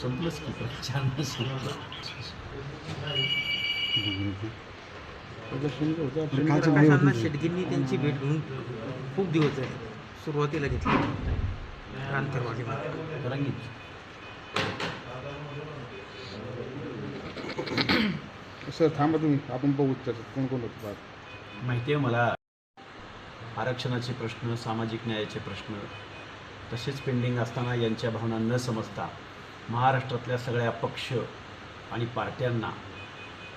संपलंच की संपलं प्रकाशांना शेटगींनी त्यांची भेट घेऊन खूप दिवस झाले. सुरुवातीला घेतली. रंगीत. सर थांबा तुम्ही. आपण बघू त्याच्यात कोण कोण होतं बाहेर. माहिती आहे मला? आरक्षणाचे प्रश्न सामाजिक न्यायाचे प्रश्न तसेच पेंडिंग असताना यांच्या भावना न समजता महाराष्ट्रातल्या सगळ्या पक्ष आणि पार्ट्यांना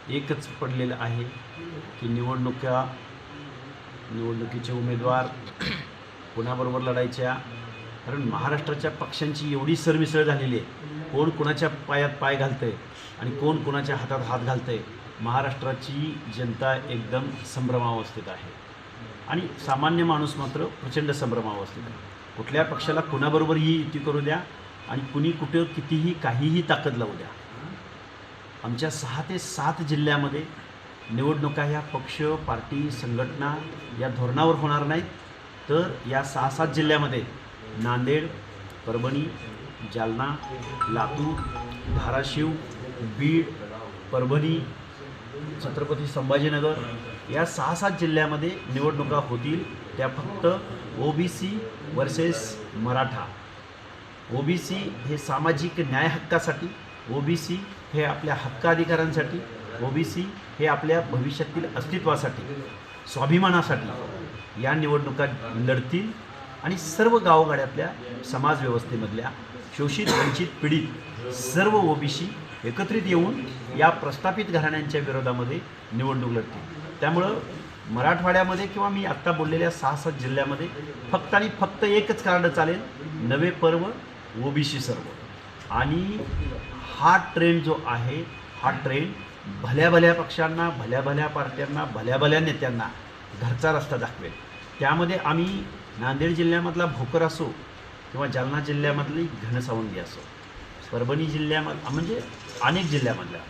एकच पडलेलं आहे की निवडणुका निवडणुकीचे उमेदवार कोणाबरोबर लढायच्या? कारण महाराष्ट्राच्या पक्षांची एवढी सरमिसळ झालेली आहे. कोण कोणाच्या पायात पाय घालतंय आणि कोण कोणाच्या हातात हात घालतंय? महाराष्ट्राची जनता एकदम संभ्रमावस्थेत आहे. आणि सामान्य माणूस मात्र प्रचंड संभ्रमावस्थेत आहे. कुठल्या पक्षाला कुणाबरोबरही युती करू द्या आणि कुणी कुठं कितीही काहीही ताकद लावू द्या. आमच्या सहा ते सात जिल्ह्यामध्ये निवडणुका ह्या पक्ष पार्टी संघटना या धोरणावर होणार नाहीत. तर या सहा सात जिल्ह्यामध्ये नांदेड परभणी जालना लातूर धाराशिव बीड परभणी छत्रपती संभाजीनगर या सहा सात जिल्ह्यामध्ये निवडणुका होतील. त्या फक्त ओबीसी वर्सेस मराठा. ओबीसी हे सामाजिक न्याय हक्कासाठी ओबीसी हे आपल्या हक्काधिकारांसाठी ओबीसी हे आपल्या भविष्यातील अस्तित्वासाठी स्वाभिमानासाठी या निवडणुका लढतील आणि सर्व गावगाड्यातल्या समाजव्यवस्थेमधल्या शोषित वंचित पीडित सर्व ओबीसी एकत्रित येऊन या प्रस्थापित घराण्यांच्या विरोधामध्ये निवडणूक लढतील. त्यामुळं मराठवाड्यामध्ये किंवा मी आत्ता बोललेल्या सहा सात जिल्ह्यामध्ये फक्त आणि फक्त एकच कारण चालेल. नवे पर्व ओबीसी सर्व. आणि हा ट्रेंड जो आहे हा ट्रेंड भल्या भल्या पक्षांना भल्या भल्या पार्ट्यांना भल्या भल्या नेत्यांना घरचा रस्ता दाखवेल. त्यामध्ये आम्ही नांदेड जिल्ह्यामधला भोकर असो किंवा जालना जिल्ह्यामधली घनसावंगी असो परभणी जिल्ह्यामध म्हणजे अनेक जिल्ह्यामधल्या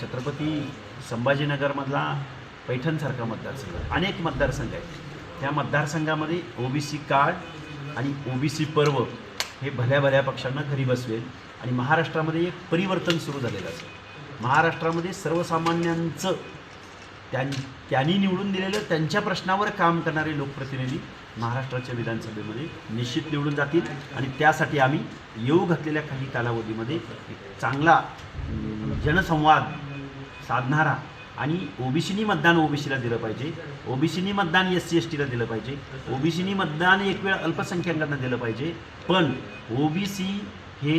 छत्रपती संभाजीनगरमधला पैठणसारखा मतदारसंघ अनेक मतदारसंघ आहेत. त्या मतदारसंघामध्ये ओबीसी कार्ड आणि ओबीसी पर्व हे भल्या भल्या पक्षांना घरी बसवेल. आणि महाराष्ट्रामध्ये एक परिवर्तन सुरू झालेलं असेल. महाराष्ट्रामध्ये सर्वसामान्यांचं त्यां त्यांनी निवडून दिलेलं त्यांच्या प्रश्नावर काम करणारे लोकप्रतिनिधी महाराष्ट्राच्या विधानसभेमध्ये निश्चित निवडून जातील. आणि त्यासाठी आम्ही येऊ घातलेल्या काही कालावधीमध्ये एक चांगला जनसंवाद साधणारा आणि ओबीसीनी मतदान ओबीसीला दिलं पाहिजे. ओबीसीनी मतदान एस सी एस टीला दिलं पाहिजे. ओबीसीनी मतदान एक वेळ अल्पसंख्याकांना दिलं पाहिजे. पण ओबीसी हे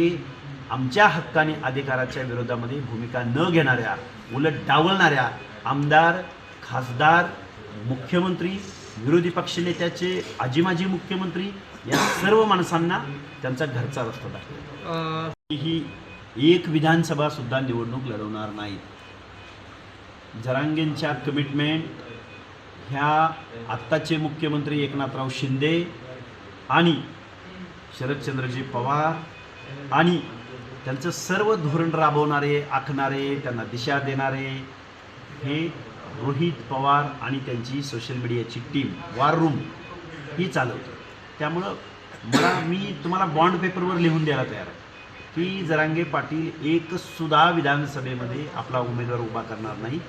आमच्या हक्काने अधिकाराच्या विरोधामध्ये भूमिका न घेणाऱ्या उलट डावलणाऱ्या आमदार खासदार मुख्यमंत्री विरोधी पक्षनेत्याचे आजी माजी मुख्यमंत्री या सर्व माणसांना त्यांचा घरचा रस्ता दाखवेल ही एक विधानसभा सुद्धा निवडणूक लढवणार नाहीत. जरांगेंच्या कमिटमेंट ह्या आत्ताचे मुख्यमंत्री एकनाथराव शिंदे आणि शरदचंद्रजी पवार आणि त्यांचं सर्व धोरण राबवणारे आखणारे त्यांना दिशा देणारे हे रोहित पवार आणि त्यांची सोशल मीडियाची टीम वार रूम ही चालवते. त्यामुळं मला मी तुम्हाला बॉन्ड पेपरवर लिहून द्यायला तयार आहे की जरांगे पाटील एकसुद्धा विधानसभेमध्ये आपला उमेदवार उभा करणार नाही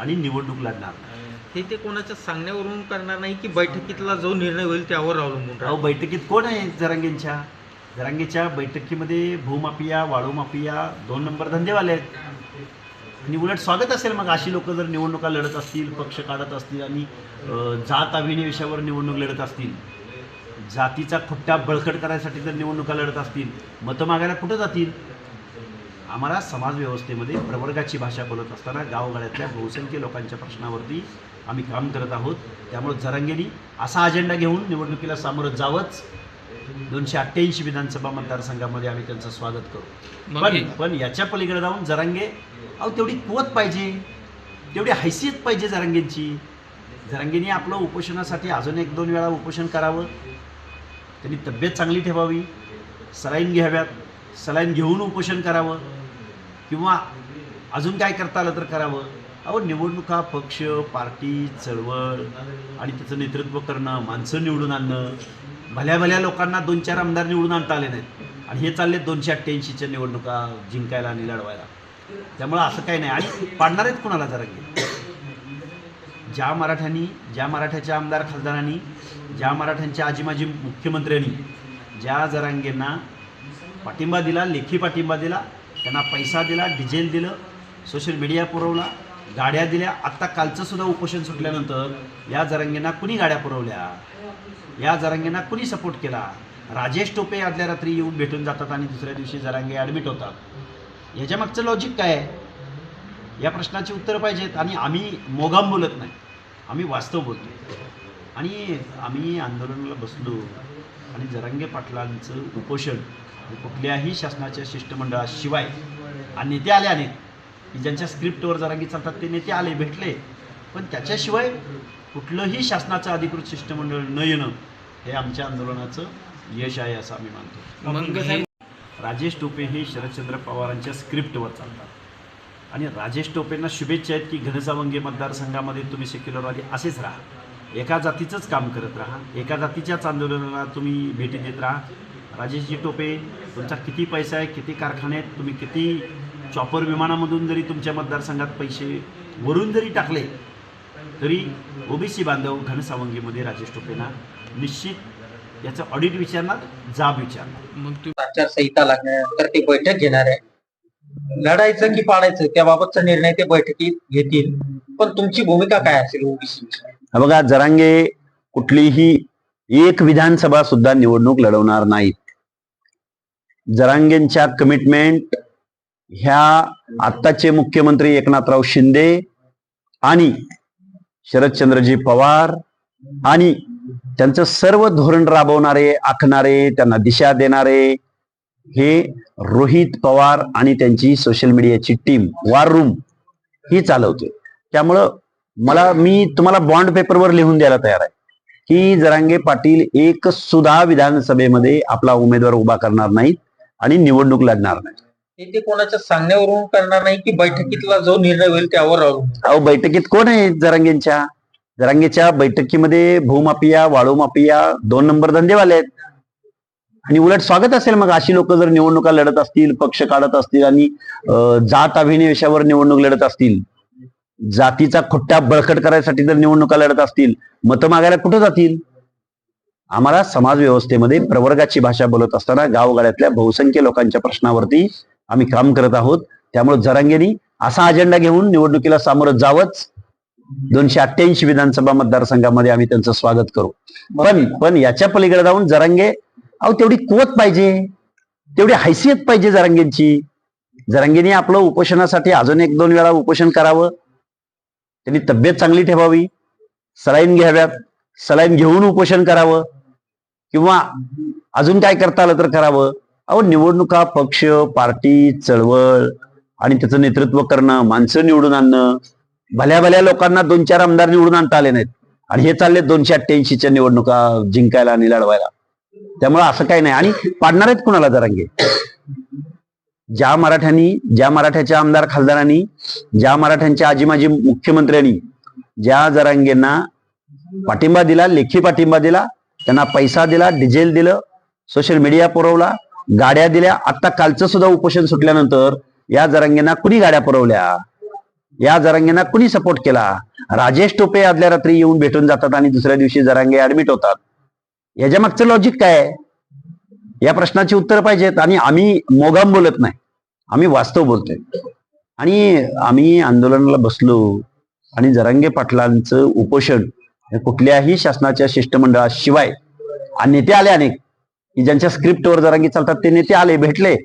आणि निवडणूक लढणार. हे ते कोणाच्या सांगण्यावरून करणार नाही की बैठकीतला जो निर्णय होईल त्यावर अवलंबून अहो राहील. बैठकीत कोण आहे जरांगेंच्या? जरांगेच्या बैठकीमध्ये भूमाफिया वाळू माफिया दोन नंबर धंदेवाले आहेत. आणि उलट स्वागत असेल मग. अशी लोक जर निवडणुका लढत असतील पक्ष काढत असतील आणि अं, जात अभिनय निवडणूक लढत असतील. जातीचा खुट्टा बळकट करायसाठी जर निवडणुका लढत असतील मतं मागायला कुठं जातील? आम्हाला समाजव्यवस्थेमध्ये प्रवर्गाची भाषा बोलत असताना गावगाड्यातल्या बहुसंख्य लोकांच्या प्रश्नावरती आम्ही काम करत आहोत. त्यामुळे जरांगेनी असा अजेंडा घेऊन निवडणुकीला सामोरं जावंच. दोनशे अठ्ठ्याऐंशी विधानसभा मतदारसंघामध्ये आम्ही त्यांचं स्वागत करू. पण पण याच्या पलीकडे जाऊन जरांगे अहो तेवढी कुवत पाहिजे. तेवढी हैसियत पाहिजे जरांगेंची. जरांगेने आपलं उपोषणासाठी अजून एक दोन वेळा उपोषण करावं. त्यांनी तब्येत चांगली ठेवावी. सलाईन घ्याव्यात. सलाईन घेऊन उपोषण करावं. किंवा अजून काय करता आलं तर करावं? अहो निवडणुका पक्ष पार्टी चळवळ आणि त्याचं नेतृत्व करणं माणसं निवडून आणणं. भल्या भल्या लोकांना दोन चार आमदार निवडून आणता आले नाहीत. आणि हे चालले दोनशे अठ्ठ्याऐंशीच्या निवडणुका जिंकायला आणि लढवायला. त्यामुळं असं काही नाही. आणि पाडणार आहेत कुणाला जरा ज्या मराठ्यांनी ज्या मराठ्याच्या आमदार खासदारांनी ज्या मराठ्यांच्या आजी माजी मुख्यमंत्र्यांनी ज्या जरांगेंना पाठिंबा दिला लेखी पाठिंबा दिला त्यांना पैसा दिला डिझेल दिलं सोशल मीडिया पुरवला गाड्या दिल्या. आत्ता कालचं सुद्धा उपोषण सुटल्यानंतर या जरांगेंना कुणी गाड्या पुरवल्या? या जरांगेंना कुणी सपोर्ट केला? राजेश टोपे आदल्या रात्री येऊन भेटून जातात आणि दुसऱ्या दिवशी जरांगे ॲडमिट होतात. याच्या मागचं लॉजिक काय आहे? या प्रश्नाची उत्तरं पाहिजेत आणि आम्ही मोगाम बोलत नाही. आम्ही वास्तव बोलतो आणि आम्ही आंदोलनाला बसलो. आणि जरांगे पाटलांचं उपोषण हे कुठल्याही शासनाच्या शिष्टमंडळाशिवाय. आणि नेते आले अनेक की ज्यांच्या स्क्रिप्टवर जरांगी चालतात ते नेते आले भेटले. पण त्याच्याशिवाय कुठलंही शासनाचं अधिकृत शिष्टमंडळ न येणं हे आमच्या आंदोलनाचं यश आहे असं आम्ही मानतो. राजेश टोपे हे शरदचंद्र पवारांच्या स्क्रिप्टवर चालतात. आणि राजेश टोपेंना शुभेच्छा आहेत की घनसावंगी मतदारसंघामध्ये तुम्ही सेक्युलरवादी असेच राहा. एका जातीचंच काम करत राहा. एका जातीच्याच आंदोलनाला तुम्ही भेटी देत राहा. राजेशजी टोपे तुमचा किती पैसा आहे किती कारखाने आहेत तुम्ही किती चॉपर विमानामधून जरी तुमच्या मतदारसंघात पैसे वरून जरी टाकले तरी ओबीसी बांधव घनसावंगीमध्ये राजेश टोपेंना निश्चित याचं ऑडिट विचारणार जाब विचारणार. मग तुम्ही आचारसंहिता लागल्यानंतर ते बैठक घेणार आहे. लढायचं की पाडायचं त्याबाबतचा निर्णय ते बैठकीत घेतील. पण तुमची भूमिका काय असेल ओबीसी बघा जरांगे कुठलीही एक विधानसभा सुद्धा निवडणूक लढवणार नाहीत. जरांगेंच्या कमिटमेंट ह्या आत्ताचे मुख्यमंत्री एकनाथराव शिंदे आणि शरदचंद्रजी पवार आणि त्यांचं सर्व धोरण राबवणारे आखणारे त्यांना दिशा देणारे हे रोहित पवार आणि त्यांची सोशल मीडियाची टीम वार रूम ही चालवते त्यामुळं मला मी तुम्हाला बॉन्ड पेपरवर लिहून द्यायला तयार आहे. की जरांगे पाटील एक सुद्धा विधानसभेमध्ये आपला उमेदवार उभा करणार नाहीत आणि निवडणूक लढणार नाही ते कोणाच्या सांगण्यावरून करणार नाही की बैठकीतला जो निर्णय होईल त्यावर अहो बैठकीत कोण आहे जरांगेंच्या? जरांगेच्या बैठकीमध्ये भूमाफिया वाळू माफिया दोन नंबर धंदेवाले आहेत. आणि उलट स्वागत असेल मग. अशी लोक जर निवडणुका लढत असतील पक्ष काढत असतील आणि जात अभिनिवेशावर निवडणूक लढत असतील जातीचा खुट्टा बळकट करायसाठी जर निवडणुका लढत असतील मतं मागायला कुठं जातील? आम्हाला समाज व्यवस्थेमध्ये प्रवर्गाची भाषा बोलत असताना गावगाड्यातल्या बहुसंख्य लोकांच्या प्रश्नावरती आम्ही काम करत आहोत. त्यामुळे जरांगेनी असा अजेंडा घेऊन निवडणुकीला सामोरं जावंच. दोनशे अठ्ठ्याऐंशी विधानसभा मतदारसंघामध्ये आम्ही त्यांचं स्वागत करू. पण पण याच्या पलीकडे जाऊन जरांगे अहो तेवढी कुवत पाहिजे. तेवढी हैसियत पाहिजे जरांगेंची. जरांगेनी आपलं उपोषणासाठी अजून एक दोन वेळा उपोषण करावं. त्यांनी तब्येत चांगली ठेवावी सलाईन घ्याव्यात सलाईन घेऊन उपोषण करावं किंवा अजून काय करता आलं तर करावं. अहो निवडणुका पक्ष पार्टी चळवळ आणि त्याचं नेतृत्व करणं माणसं निवडून आणणं भल्या भल्या लोकांना दोन चार आमदार निवडून आणता आले नाहीत. आणि हे चालले दोनशे अठ्ठ्याऐंशीच्या निवडणुका जिंकायला आणि लढवायला. त्यामुळे असं काही नाही. आणि पाडणार आहेत कुणाला जरांगे? ज्या मराठ्यांनी ज्या मराठ्याच्या आमदार खासदारांनी ज्या मराठ्यांच्या आजी माजी मुख्यमंत्र्यांनी ज्या जरांगेंना पाठिंबा दिला लेखी पाठिंबा दिला त्यांना पैसा दिला डिझेल दिलं सोशल मीडिया पुरवला गाड्या दिल्या. आता कालचं सुद्धा उपोषण सुटल्यानंतर या जरांगेंना कुणी गाड्या पुरवल्या? या जरांगेंना कुणी सपोर्ट केला? राजेश टोपे आदल्या रात्री येऊन भेटून जातात आणि दुसऱ्या दिवशी जरांगे ऍडमिट होतात. याच्या मागचं लॉजिक काय? या प्रश्नाची उत्तर पाहिजेत आणि आम्ही मोगाम बोलत नाही. आम्ही वास्तव बोलतोय. आणि आम्ही आंदोलनाला बसलो आणि जरांगे पाटलांचं उपोषण कुठल्याही शासनाच्या शिष्टमंडळाशिवाय आणि नेते आले अनेक. की ज्यांच्या स्क्रिप्टवर जरांगी चालतात ते नेते आले भेटले.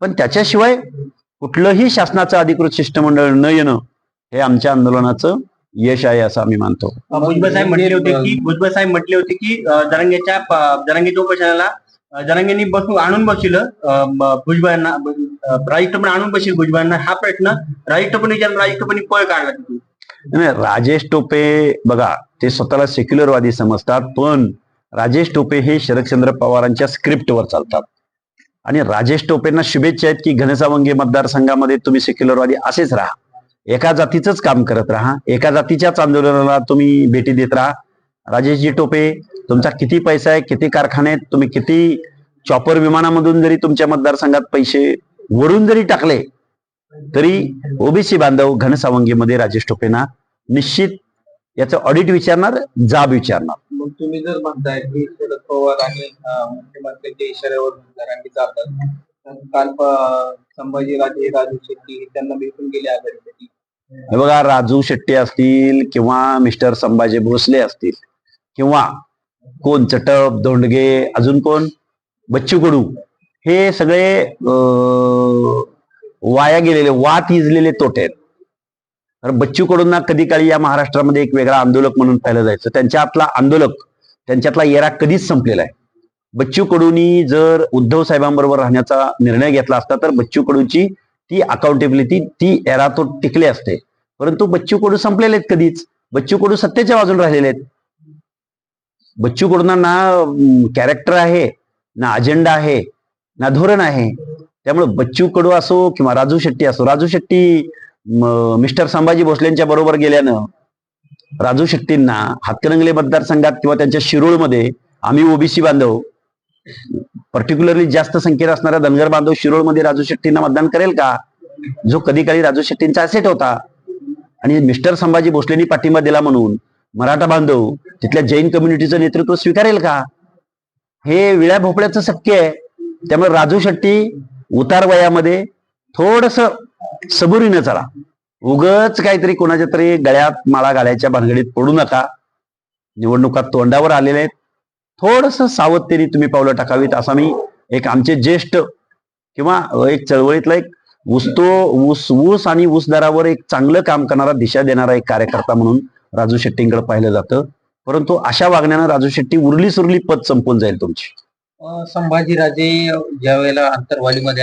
पण त्याच्याशिवाय कुठलंही शासनाचं अधिकृत शिष्टमंडळ न येणं हे आमच्या आंदोलनाचं यश आहे असं आम्ही मानतो. भुजबळ साहेब म्हटले होते की भुजबळ साहेब म्हटले होते की अं, जरांगेच्या जरांगेच्या उपोषणाला अं, बसून आणून बसलं अं, भुजबळांना अं, आणून बसेल भुजबळांना. हा प्रश्न राज टोपण विचारून पळ काढला तिथून. नाही, राजेश टोपे बघा ते स्वतःला सेक्युलरवादी समजतात पण राजेश टोपे हे शरदचंद्र पवारांच्या स्क्रिप्टवर चालतात. आणि राजेश टोपेंना शुभेच्छा आहेत की घनसावंगी मतदारसंघामध्ये तुम्ही सेक्युलरवादी असेच राहा. एका जातीचंच काम करत राहा. एका जातीच्याच आंदोलनाला तुम्ही भेटी देत राहा. राजेशजी टोपे तुमचा किती पैसा आहे किती कारखाने आहेत तुम्ही किती चॉपर विमानामधून जरी तुमच्या मतदारसंघात पैसे वरून जरी टाकले तरी ओबीसी बांधव घनसावंगीमध्ये राजेश टोपेंना निश्चित याचं ऑडिट विचारणार जाब विचारणार. मग तुम्ही जर म्हणताय की शरद पवार आणि अं, मुख्यमंत्र्यांच्या इशाऱ्यावर जातात तर काल प- संभाजीराजे राजू शेट्टी त्यांना भेटून गेले आघाडीसाठी. हे बघा राजू शेट्टी असतील किंवा मिस्टर संभाजी भोसले असतील किंवा कोण चटप धोंडगे अजून कोण? बच्चू कडू. हे सगळे वाया गेलेले वात इजलेले तोटे आहेत. कारण बच्चू कडूंना कधी काळी या महाराष्ट्रामध्ये एक वेगळा आंदोलक म्हणून पाहिलं जायचं. त्यांच्यातला आंदोलक त्यांच्यातला येरा कधीच संपलेला आहे. बच्चू कडूनी जर उद्धव साहेबांबरोबर राहण्याचा निर्णय घेतला असता तर बच्चू कडूची ती अकाउंटेबिलिटी ती एरा तो टिकले असते. परंतु बच्चू कडू संपलेले आहेत कधीच. बच्चू कडू सत्तेच्या बाजूला राहिलेले आहेत. बच्चू कडूंना ना कॅरेक्टर आहे ना अजेंडा आहे ना धोरण आहे. त्यामुळे बच्चू कडू असो किंवा राजू शेट्टी असो राजू शेट्टी मिस्टर संभाजी भोसलेंच्या बरोबर गेल्यानं राजू शेट्टींना हातकणंगले मतदारसंघात किंवा त्यांच्या शिरोळमध्ये आम्ही ओबीसी बांधव पर्टिक्युलरली जास्त संख्येत असणारा धनगर बांधव शिरोळमध्ये राजू शेट्टींना मतदान करेल का? जो कधी काळी राजू शेट्टींचा असेट होता. आणि मिस्टर संभाजी भोसलेंनी पाठिंबा दिला म्हणून मराठा बांधव तिथल्या जैन कम्युनिटीचं नेतृत्व स्वीकारेल का? हे विळ्या भोपळ्याचं शक्य आहे. त्यामुळे राजू शेट्टी उतार वयामध्ये थोडस सबुरीनं चला. उगच काहीतरी कोणाच्या तरी गळ्यात माळा घालायच्या भानगडीत पडू नका. निवडणुका तोंडावर आलेल्या आहेत. थोडस सावधतेने तुम्ही पावलं टाकावीत असा मी एक आमचे ज्येष्ठ किंवा एक चळवळीतला एक ऊसतो ऊस ऊस आणि ऊस दरावर एक चांगलं काम करणारा दिशा देणारा एक कार्यकर्ता म्हणून राजू शेट्टींकडे पाहिलं जातं. परंतु अशा वागण्यानं राजू शेट्टी उरली सुरली पद संपून जाईल तुमची. संभाजीराजे ज्या वेळेला अंतरवालीमध्ये